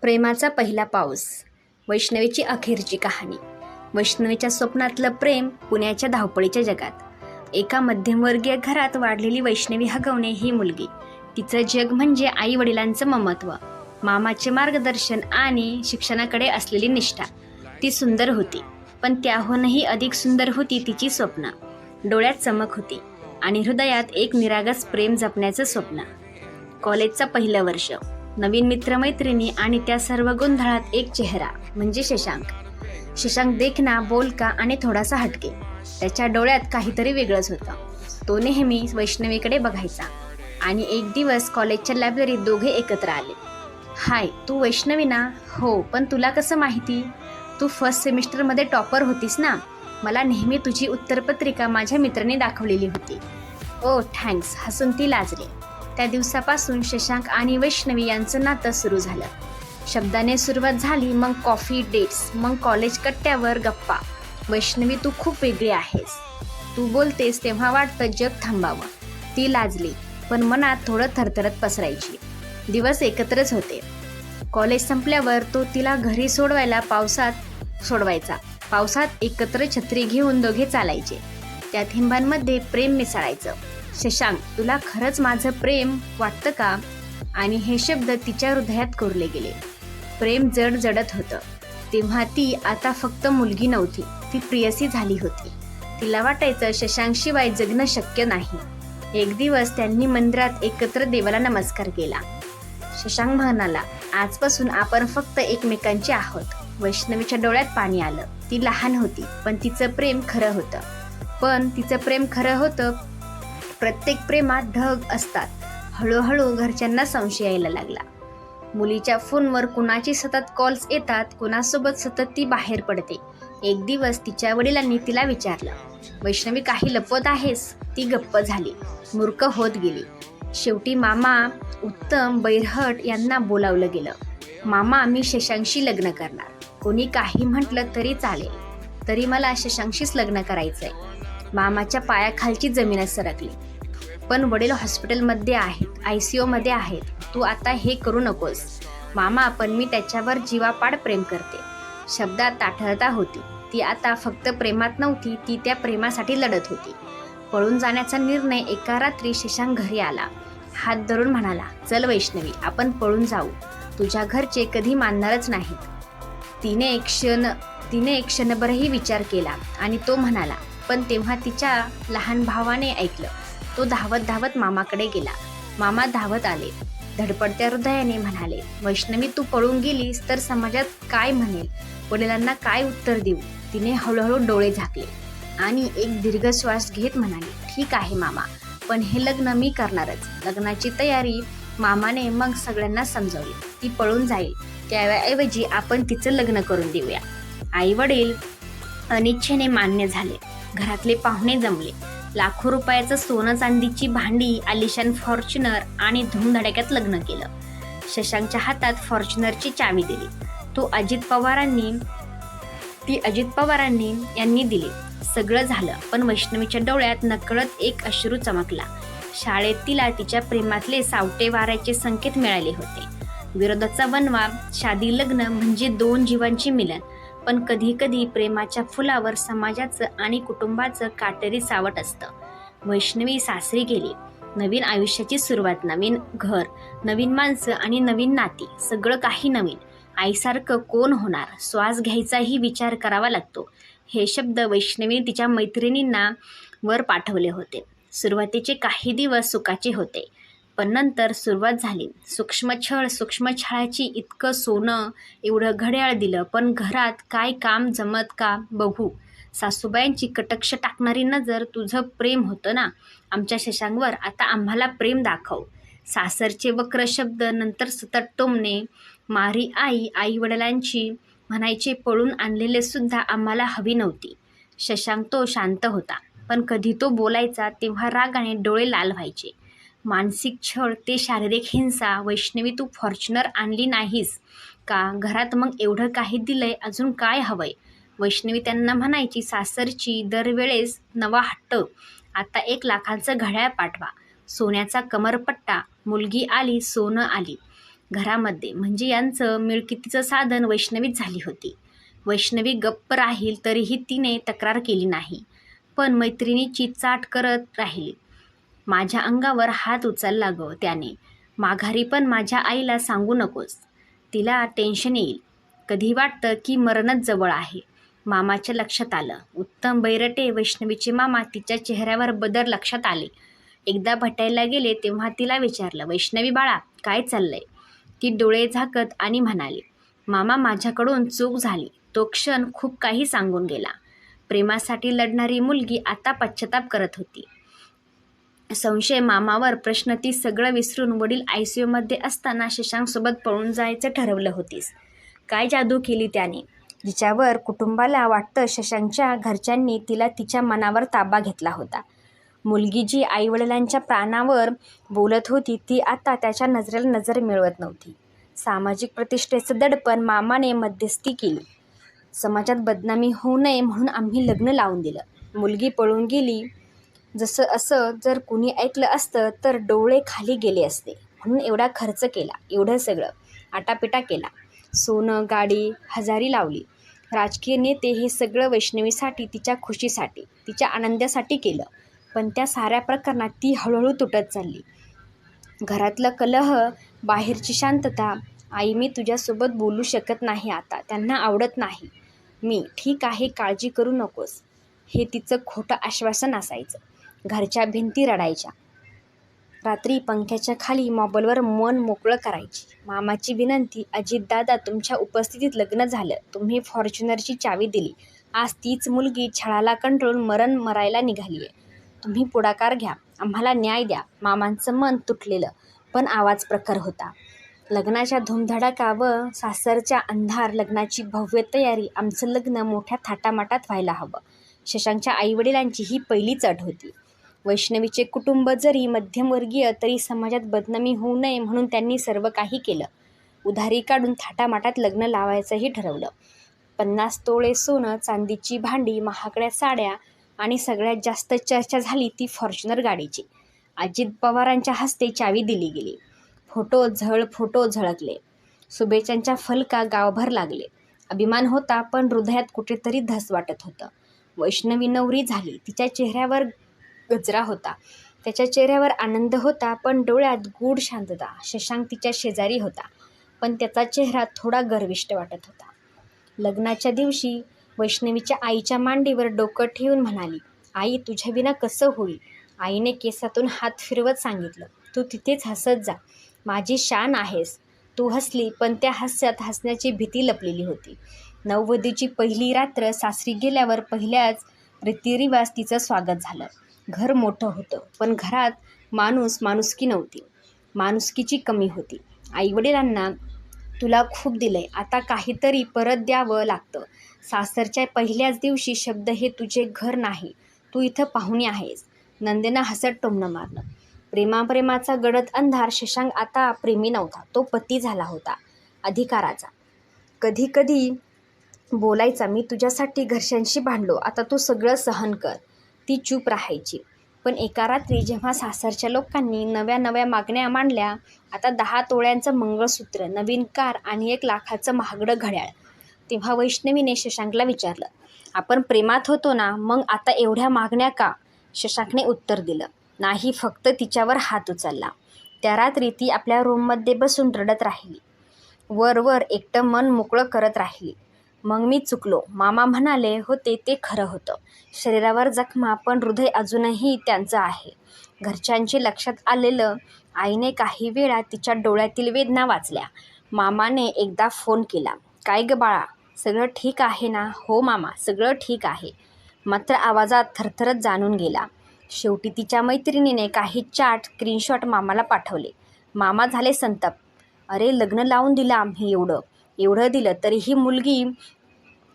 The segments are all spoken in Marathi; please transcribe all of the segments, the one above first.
प्रेमाचा पहिला पाऊस. वैष्णवीची अखेरची कहाणी. वैष्णवीच्या स्वप्नातलं प्रेम पुण्याच्या धावपळीच्या जगात. एका मध्यमवर्गीय घरात वाढलेली वैष्णवी हगवणे ही मुलगी. तिचं जग म्हणजे आई वडिलांचं ममत्व. मामाचे मार्गदर्शन आणि शिक्षणाकडे असलेली निष्ठा. ती सुंदर होती पण त्याहूनही अधिक सुंदर होती तिची स्वप्न. डोळ्यात चमक होती आणि हृदयात एक निरागस प्रेम जपण्याचं स्वप्न. कॉलेजचं पहिलं वर्ष. नवीन मित्रमैत्रिणी आणि त्या सर्व गोंधळात एक चेहरा म्हणजे शशांक. शशांक देखना बोलका आणि थोडासा हटके. त्याच्या डोळ्यात काहीतरी वेगळंच होतं. तो नेहमी वैष्णवीकडे बघायचा. आणि एक दिवस कॉलेजच्या लायब्ररीत दोघे एकत्र आले. हाय तू वैष्णवी ना? हो पण तुला कसं माहिती? तू फर्स्ट सेमिस्टरमध्ये टॉपर होतीस ना? मला नेहमी तुझी उत्तरपत्रिका माझ्या मित्राने दाखवलेली होती. ओ थँक्स हसून ती लाजली. त्या दिवसापासून शशांक आणि वैष्णवी यांचं नातं सुरू झालं. शब्दाने सुरुवात झाली मग कॉफी डेट्स मग कॉलेज कट्ट्यावर गप्पा. वैष्णवी तू खूप वेगळी आहेस. तू बोलतेस तेव्हा वाटतं जग थांबावं. ती लाजली पण मनात थोडं थरथरत पसरायची. दिवस एकत्रच होते. कॉलेज संपल्यावर तो तिला घरी सोडवायला पावसात सोडवायचा. पावसात एकत्र छत्री घेऊन दोघे चालायचे. त्या थेंबांमध्ये प्रेम मिसळायचं. शशांक तुला खरंच माझं प्रेम वाटतं का? आणि हे शब्द तिच्या हृदयात कोरले गेले. प्रेम जड जडत होतं. तेव्हा ती आता फक्त मुलगी नव्हती ती प्रियसी झाली होती. तिला वाटायचं शशांकशिवाय जगणं शक्य नाही. एक दिवस त्यांनी मंदिरात एकत्र देवाला नमस्कार केला. शशांक म्हणाला आजपासून आपण फक्त एकमेकांचे आहोत. वैष्णवीच्या डोळ्यात पाणी आलं. ती लहान होती पण तिचं प्रेम खरं होतं. पण तिचं प्रेम खरं होतं प्रत्येक प्रेमात ढग असतात. हळूहळू घरच्यांना संशय यायला लागला. मुलीच्या फोनवर कुणाची सतत कॉल्स येतात कुणासोबत सतत ती बाहेर पडते. एक दिवस तिच्या वडिलांनी तिला विचारलं वैष्णवी काही लपवत आहेस? ती गप्प झाली मूर्ख होत गेली. शेवटी मामा उत्तम बैरहट यांना बोलावलं गेलं मामा मी शशांकशी लग्न करणार. कोणी काही म्हटलं तरी चालेल. तरी मला शशांकशीच लग्न करायचंय. मामाच्या पायाखालची जमीनच सरकली. पण वडील हॉस्पिटलमध्ये आहेत आय सी ओमध्ये आहेत. तू आता हे करू नकोस. मामा पण मी त्याच्यावर जीवापाड प्रेम करते. शब्दात ताठरता होती. ती आता फक्त प्रेमात नव्हती ती त्या प्रेमासाठी लढत होती. पळून जाण्याचा निर्णय एका रात्री शशांक घरी आला. हात धरून म्हणाला चल वैष्णवी आपण पळून जाऊ. तुझ्या घरचे कधी मानणारच नाहीत. तिने एक क्षण तिने एक क्षणभरही विचार केला आणि तो म्हणाला पण तेव्हा तिच्या लहान भावाने ऐकलं. तो धावत धावत मामाकडे गेला. मामा धावत आले. धडपडत्या हृदयाने म्हणाले वैष्णवी तू पळून गेलीस तर समाजात काय म्हणेल? वडिलांना काय उत्तर देऊ? तिने हळूहळू डोळे झाकले आणि एक दीर्घ श्वास घेत म्हणाली ठीक आहे मामा पण हे लग्न मी करणारच. लग्नाची तयारी मामाने मग सगळ्यांना समजावली. ती पळून जाईल. त्याऐवजी आपण तिचं लग्न करून देऊया. आई वडील अनिच्छेने मान्य झाले. घरातले पाहुणे जमले. लाखो रुपयाचं सोनं चांदीची भांडी आलिशान फॉर्च्युनर आणि धूमधडाक्यात लग्न केलं. शशांकच्या हातात फॉर्च्युनरची चावी दिली. तो अजित पवारांनी ती अजित पवारांनी यांनी दिली. सगळं झालं पण वैष्णवीच्या डोळ्यात नकळत एक अश्रू चमकला. शाळेत तिला तिच्या प्रेमातले सावटे वाऱ्याचे संकेत मिळाले होते. विरोधाचा वनवा शादी लग्न म्हणजे दोन जीवांची मिलन. पण कधी कधी प्रेमाच्या फुलावर समाजाचं आणि कुटुंबाचं काटेरी सावट असतं. वैष्णवी सासरी गेली. नवीन आयुष्याची सुरुवात नवीन घर नवीन माणसं आणि नवीन नाती सगळं काही नवीन. आईसारखं कोण होणार? श्वास घ्यायचाही विचार करावा लागतो. हे शब्द वैष्णवीने तिच्या मैत्रिणींना वर पाठवले होते. सुरुवातीचे काही दिवस सुखाचे होते. पण नंतर सुरुवात झाली. सूक्ष्मछळ सूक्ष्मछळाची इतकं सोनं एवढं घड्याळ दिलं पण घरात काय काम जमत का बघू. सासूबाईंची कटक्ष टाकणारी नजर तुझं प्रेम होतं ना? आमच्या शशांकवर आता आम्हाला प्रेम दाखव. सासरचे वक्र शब्द नंतर सतत टोमणे मारी आई आई वडिलांची म्हणायचे पळून आणलेले सुद्धा आम्हाला हवी नव्हती. शशांक तो शांत होता पण कधी तो बोलायचा तेव्हा रागाने डोळे लाल व्हायचे मानसिक छळ ते शारीरिक हिंसा वैष्णवी तू फॉर्च्युनर आणली नाहीस. का घरात मग एवढं काही दिलंय? अजून काय हवंय? वैष्णवी त्यांना म्हणायची सासरची दरवेळेस नवा हट्ट. आता एक लाखांचं घड्याळ पाठवा. सोन्याचा कमरपट्टा. मुलगी आली सोनं आली. घरामध्ये म्हणजे यांचं मिळकितीचं साधन वैष्णवीच झाली होती. वैष्णवी गप्प राहील तरीही तिने तक्रार केली नाही. पण मैत्रिणीची चाट करत राहिली. माझ्या अंगावर हात उचलला ग त्याने. माघारी पण माझ्या आईला सांगू नकोस. तिला टेन्शन येईल. कधी वाटतं की मरणच जवळ आहे. मामाच्या लक्षात आलं. उत्तम बैरटे वैष्णवीचे मामा तिच्या चेहऱ्यावर बदर लक्षात आले. एकदा भटायला गेले तेव्हा तिला विचारलं वैष्णवी बाळा काय चाललंय? ती डोळे झाकत आणि म्हणाली मामा माझ्याकडून चूक झाली. तो क्षण खूप काही सांगून गेला. प्रेमासाठी लढणारी मुलगी आता पश्चाताप करत होती. संशय मामावर प्रश्न ती सगळं विसरून वडील आय सी यूमध्ये असताना शशांकसोबत पळून जायचं ठरवलं होतीस. काय जादू केली त्याने? जिच्यावर कुटुंबाला वाटतं शशांकच्या घरच्यांनी तिला तिच्या मनावर ताबा घेतला होता. मुलगी जी आईवडिलांच्या प्राणावर बोलत होती ती आता त्याच्या नजरेला नजर मिळवत नव्हती. सामाजिक प्रतिष्ठेचं दडपण मामाने मध्यस्थी केली. समाजात बदनामी होऊ नये म्हणून आम्ही लग्न लावून दिलं. मुलगी पळून गेली जसं असं जर कुणी ऐकलं असतं तर डोळे खाली गेले असते. म्हणून एवढा खर्च केला एवढं सगळं. आटापिटा केला. सोनं गाडी हजारी लावली. राजकीय नेते हे सगळं वैष्णवीसाठी तिच्या खुशीसाठी तिच्या आनंदासाठी केलं. पण त्या साऱ्या प्रकरणात ती हळूहळू तुटत चालली. घरातलं कलह बाहेरची शांतता आई मी तुझ्यासोबत बोलू शकत नाही आता. त्यांना आवडत नाही. मी ठीक आहे काळजी करू नकोस. हे तिचं खोटं आश्वासन असायचं. घरच्या भिंती रडायच्या. रात्री पंख्याच्या खाली मोबाईलवर मन मोकळं करायची. मामाची विनंती अजितदादा तुमच्या उपस्थितीत लग्न झालं. तुम्ही फॉर्च्युनरची चावी दिली. आज तीच मुलगी छळाला कंट्रोल मरण मरायला निघाली आहे तुम्ही पुढाकार घ्या. आम्हाला न्याय द्या. मामांचं मन तुटलेलं पण आवाज प्रखर होता. लग्नाच्या धुमधडाका व सासरच्या अंधार लग्नाची भव्य तयारी आमचं लग्न मोठ्या थाटामाटात व्हायला हवं. शशांकच्या आईवडिलांची ही पहिलीच अट होती. वैष्णवीचे कुटुंब जरी मध्यमवर्गीय तरी समाजात बदनामी होऊ नये म्हणून त्यांनी सर्व काही केलं. उधारी काढून थाटामाटात लग्न लावायचंही ठरवलं. पन्नास तोळे सोनं चांदीची भांडी महागड्या साड्या आणि सगळ्यात जास्त चर्चा झाली ती फॉर्च्युनर गाडीची. अजित पवारांच्या हस्ते चावी दिली गेली. फोटो झळ फोटो झळकले. शुभेच्छांच्या फलका गावभर लागले. अभिमान होता पण हृदयात कुठेतरी धस वाटत होतं. वैष्णवी नवरी झाली. तिच्या चेहऱ्यावर गजरा होता. त्याच्या चेहऱ्यावर आनंद होता पण डोळ्यात गूढ शांतता शशांक तिच्या शेजारी होता पण त्याचा चेहरा थोडा गर्विष्ट वाटत होता. लग्नाच्या दिवशी वैष्णवीच्या आईच्या मांडीवर डोकं ठेवून म्हणाली आई तुझ्या विना कसं होईल? आईने केसातून हात फिरवत सांगितलं तू तिथेच हसत जा. माझी शान आहेस. तू हसली पण त्या हास्यात हसण्याची भीती लपलेली होती. नववधूची पहिली रात्र सासरी गेल्यावर पहिल्याच रीतिरिवाज तिचं स्वागत झालं. घर मोठं होतं. पण घरात माणूस माणुसकी नव्हती. माणुसकीची कमी होती. आईवडिलांना तुला खूप दिलंय. आता काहीतरी परत द्यावं लागतं. सासरच्या पहिल्याच दिवशी शब्द हे तुझे घर नाही. तू इथं पाहुणे आहेस. नंदेनं हसत टोमणं मारलं. प्रेमाप्रेमाचा गडद अंधार शशांक आता प्रेमी नव्हता. तो पती झाला होता. अधिकाराचा. कधी कधी बोलायचा मी तुझ्यासाठी घरच्यांशी भांडलो. आता तू सगळं सहन कर. ती चूप राहायची. पण एका रात्री जेव्हा सासरच्या लोकांनी नव्या नव्या मागण्या मांडल्या आता दहा तोळ्यांचं मंगळसूत्र नवीन कार आणि एक लाखाचं महागडं घड्याळ तेव्हा वैष्णवीने शशांकला विचारलं आपण प्रेमात होतो ना मग आता एवढ्या मागण्या का? शशांकने उत्तर दिलं नाही फक्त तिच्यावर हात उचलला. त्या रात्री ती आपल्या रूममध्ये बसून रडत राहिली. वरवर एकटं मन मोकळं करत राहिली. मग मी चुकलो. मामा म्हणाले होते ते खरं होतं. शरीरावर जखमा पण हृदय अजूनही त्यांचं आहे. घरच्यांचे लक्षात आलेलं आईने काही वेळा तिच्या डोळ्यातील वेदना वाचल्या. मामाने एकदा फोन केला. काय ग बाळा सगळं ठीक आहे ना? हो मामा सगळं ठीक आहे. मात्र आवाजात थरथरत जाणून गेला. शेवटी तिच्या मैत्रिणीने काही चाट स्क्रीनशॉट मामाला पाठवले. मामा झाले संतप अरे लग्न लावून दिलं आम्ही एवढं. एवढं दिलं तरीही मुलगी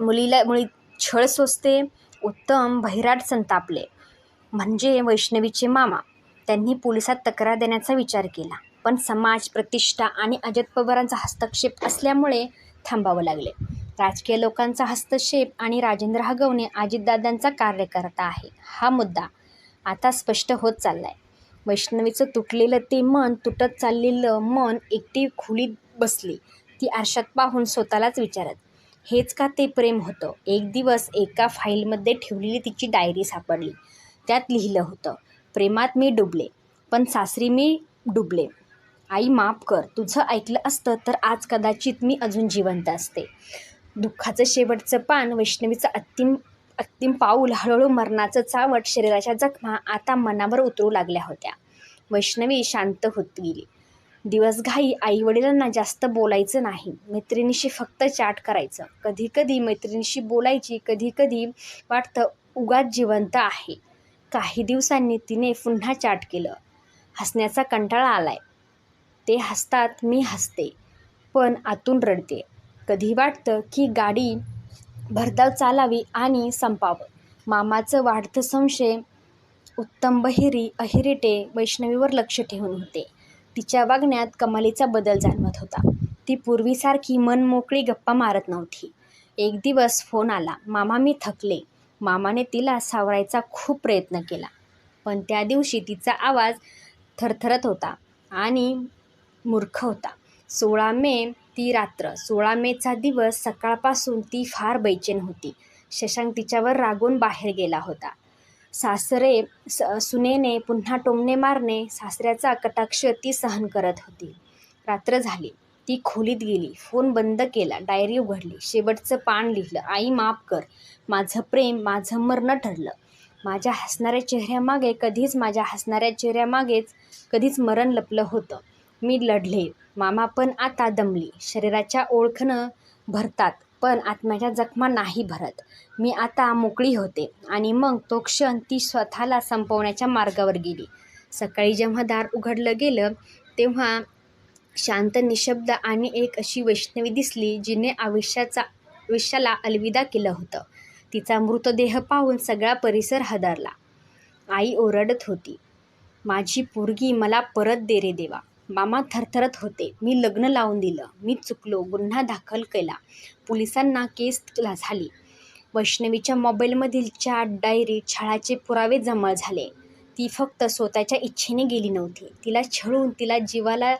मुलीला मुली छळ सोसते उत्तम बहिराट संतापले. म्हणजे वैष्णवीचे मामा. त्यांनी पोलिसात तक्रार देण्याचा विचार केला. पण समाज प्रतिष्ठा आणि अजित पवारांचा हस्तक्षेप असल्यामुळे थांबावं लागले. राजकीय लोकांचा हस्तक्षेप आणि राजेंद्र हगवणे अजितदादांचा कार्यकर्ता आहे हा मुद्दा आता स्पष्ट होत चालला आहे वैष्णवीचं तुटलेलं ते मन तुटत चाललेलं मन एकटी खुलीत बसली. ती आरशात पाहून स्वतःलाच विचारत हेच का ते प्रेम होतं? एक दिवस एका फाईलमध्ये ठेवलेली तिची डायरी सापडली. त्यात लिहिलं होतं प्रेमात मी डुबले पण सासरी मी डुबले. आई माफ कर तुझं ऐकलं असतं तर आज कदाचित मी अजून जिवंत असते. दुःखाचं शेवटचं पान वैष्णवीचं अंतिम अंतिम पाऊल हळूहळू मरणाचं चावट शरीराच्या जखमा आता मनावर उतरू लागल्या होत्या. वैष्णवी शांत होत गेली. दिवसघाई आईवडिलांना जास्त बोलायचं नाही. मैत्रिणीशी फक्त चॅट करायचं. कधी कधी मैत्रिणीशी बोलायची कधी कधी वाटतं उगाच जिवंत आहे. काही दिवसांनी तिने पुन्हा चॅट केलं. हसण्याचा कंटाळा आलाय. ते हसतात मी हसते पण आतून रडते. कधी वाटतं की गाडी भरधाव चालावी आणि संपावं. मामाचं वाढतं संशय उत्तम बहिरी अहिरेटे वैष्णवीवर लक्ष ठेवून होते. तिच्या वागण्यात कमालीचा बदल जाणवत होता. ती पूर्वीसारखी मनमोकळी गप्पा मारत नव्हती. एक दिवस फोन आला. मामा मी थकले. मामाने तिला सावरायचा खूप प्रयत्न केला. पण त्या दिवशी तिचा आवाज थरथरत होता आणि मूर्ख होता. सोळा मे ती रात्र. सोळा मेचा दिवस सकाळपासून ती फार बैचेन होती. शशांक तिच्यावर रागून बाहेर गेला होता. सासरे स सुनेने पुन्हा टोमणे मारणे सासऱ्याचा कटाक्ष ती सहन करत होती. रात्र झाली. ती खोलीत गेली. फोन बंद केला. डायरी उघडली. शेवटचं पान लिहिलं. आई माफ कर. माझं प्रेम माझं मरणं ठरलं. माझ्या हसणाऱ्या चेहऱ्यामागे कधीच माझ्या हसणाऱ्या चेहऱ्यामागेच कधीच मरण लपलं होतं. मी लढले. मामा पण आता दमली. शरीराच्या ओळखणं भरतात. पण आत्म्याच्या जखमा नाही भरत. मी आता मोकळी होते आणि मग तो क्षण ती स्वतःला संपवण्याच्या मार्गावर गेली. सकाळी जेव्हा दार उघडलं गेलं तेव्हा शांत निशब्द आणि एक अशी वैष्णवी दिसली जिने आयुष्याचा आयुष्याला अलविदा केलं होतं. तिचा मृतदेह पाहून सगळा परिसर हदरला. आई ओरडत होती माझी पोरगी मला परत दे रे देवा. मामा थरथरत होते. मी लग्न लावून दिलं. मी चुकलो. गुन्हा दाखल केला. पोलिसांना केस झाली. वैष्णवीच्या मोबाईलमधील चॅट डायरी छळाचे पुरावे जमा झाले. ती फक्त स्वतःच्या इच्छेने गेली नव्हती. तिला छळून तिला जीवाला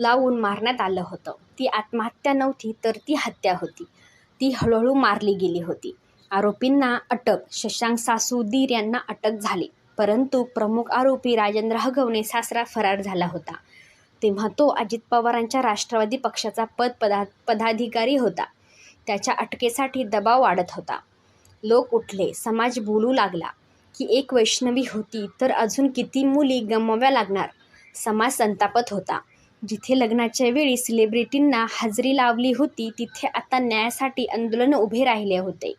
लावून मारण्यात आलं होतं. ती आत्महत्या नव्हती तर ती हत्या होती. ती हळूहळू मारली गेली होती. आरोपींना अटक. शशांक सासूदीर यांना अटक झाली. परंतु प्रमुख आरोपी राजेंद्र हगवणे सासरा फरार झाला होता. तेव्हा तो अजित पवारांच्या राष्ट्रवादी पक्षाचा पद पदा पदाधिकारी होता. त्याच्या अटकेसाठी दबाव वाढत होता. लोक उठले समाज बोलू लागला की एक वैष्णवी होती तर अजून किती मुली गमवाव्या लागणार? समाज संतापत होता. जिथे लग्नाच्या वेळी सेलिब्रिटींना हजेरी लावली होती तिथे आता न्यायासाठी आंदोलन उभे राहिले होते.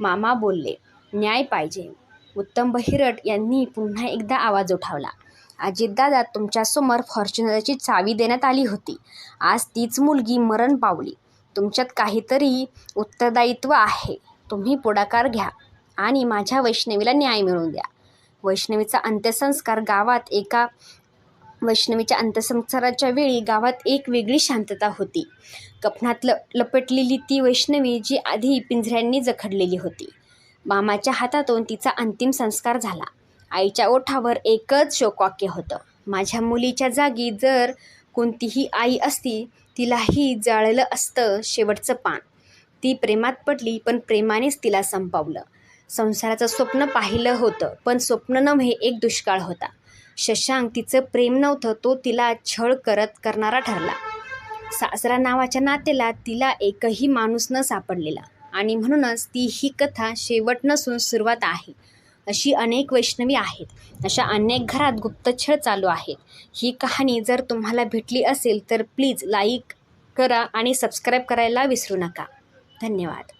मामा बोलले न्याय पाहिजे. उत्तम बहिरट यांनी पुन्हा एकदा आवाज उठावला. अजितदादा तुमच्यासमोर फॉर्च्युनरची चावी देण्यात आली होती. आज तीच मुलगी मरण पावली. तुमच्यात काहीतरी उत्तरदायित्व आहे. तुम्ही पुढाकार घ्या आणि माझ्या वैष्णवीला न्याय मिळवून द्या. वैष्णवीचा अंत्यसंस्कार गावात एका वैष्णवीच्या अंत्यसंस्काराच्या वेळी गावात एक वेगळी शांतता होती. कपनात ल लपटलेली ती वैष्णवी जी आधी पिंजऱ्यांनी जखडलेली होती. मामाच्या हातातून तिचा अंतिम संस्कार झाला. आईच्या ओठावर एकच शोकवाक्य होतं. माझ्या मुलीच्या जागी जर कोणतीही आई असती तिलाही जाळलं असतं शेवटचं पान. ती प्रेमात पडली पण प्रेमानेच तिला संपवलं. संसाराचं स्वप्न पाहिलं होतं पण स्वप्न नव्हे एक दुष्काळ होता. शशांक तिचं प्रेम नव्हतं तो तिला छळ करत करणारा ठरला. सासरा नावाच्या नातेला तिला एकही माणूस न सापडलेला. आणि म्हणूनच ती ही कथा शेवट नसून सुरुवात आहे. अशी अनेक वैष्णवी आहेत. अशा अनेक घरात गुप्तछळ चालू आहेत. ही कहाणी जर तुम्हाला भेटली असेल तर प्लीज लाईक करा आणि सबस्क्राईब करायला विसरू नका. धन्यवाद.